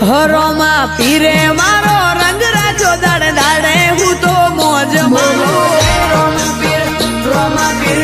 હરોમાં પીરે મારો રંગ રાજો દાડ દાડે હું તો મોજ મારો રોમાં પીર રોમાં પીર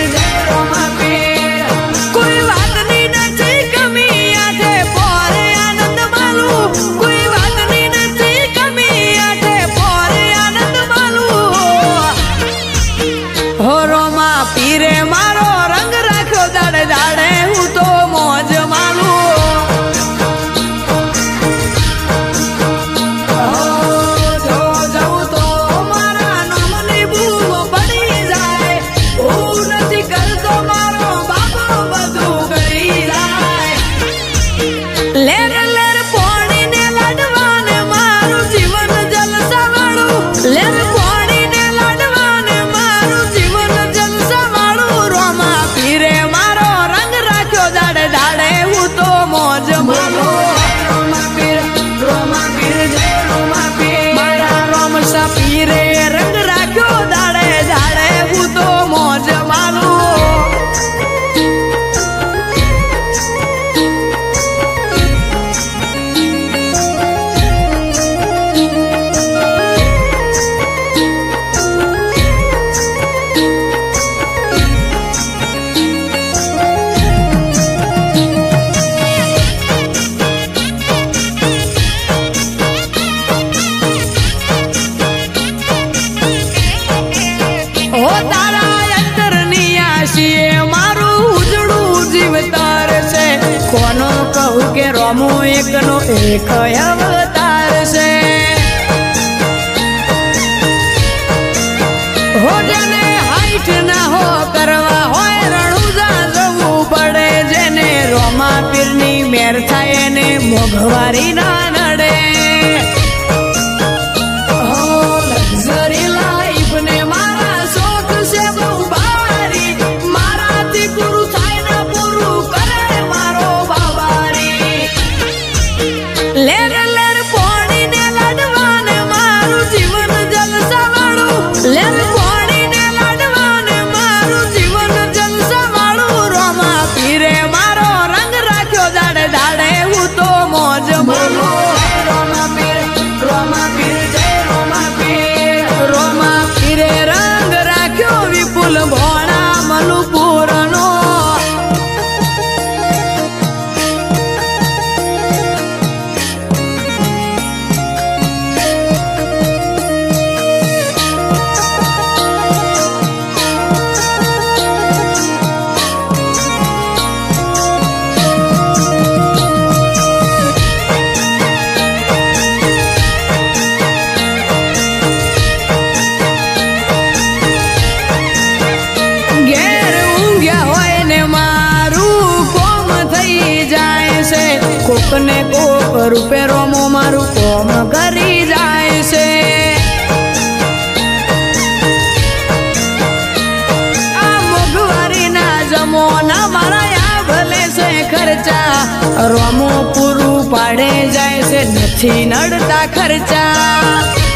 એકનો એક અવતાર છે. હો જેને હાઈટ ના હો કરવા હોય રણુજા જવું પડે, જેને રોમા પીરની મેર થાય એને મોઘવારી ના ના મારા આ ભલે છે ખર્ચા. રોમો પૂરું પાડે જાય છે નથી નડતા ખર્ચા.